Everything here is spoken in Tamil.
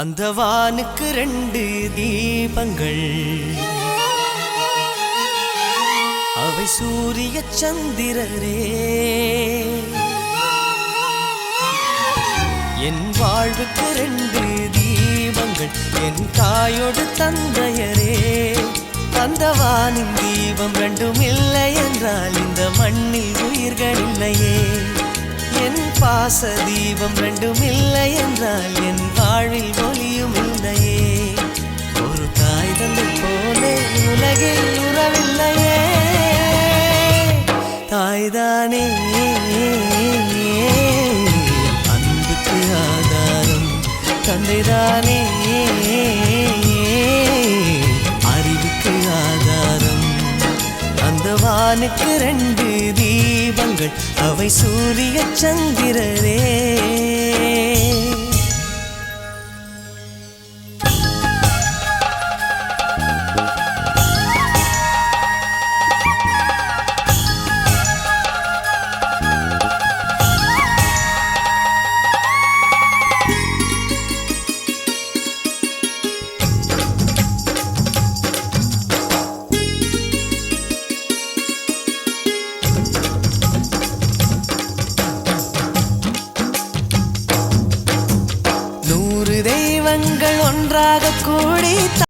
அந்த வானுக்கு ரெண்டு தீபங்கள். அவை சூரிய சந்திரரே. என் வாழ்வுக்கு ரெண்டு தீபங்கள் என் தாயோடு தந்தையரே. தந்தவானின் தீபம் ரெண்டும் இல்லை என்றால் இந்த மண்ணில் உயிர்கள் இல்லையே. என் பாச தீபம் ரெண்டும் இல்லை என்றால் என் உறவில்லையே தாய்தானே. அன்புக்கு ஆதாரம் தந்தைதானே. அறிவுக்கு ஆதாரம். அந்த வானுக்கு ரெண்டு தீபங்கள் அவை சூரிய சந்திரரே தெய்வங்கள் ஒன்றாக கூடி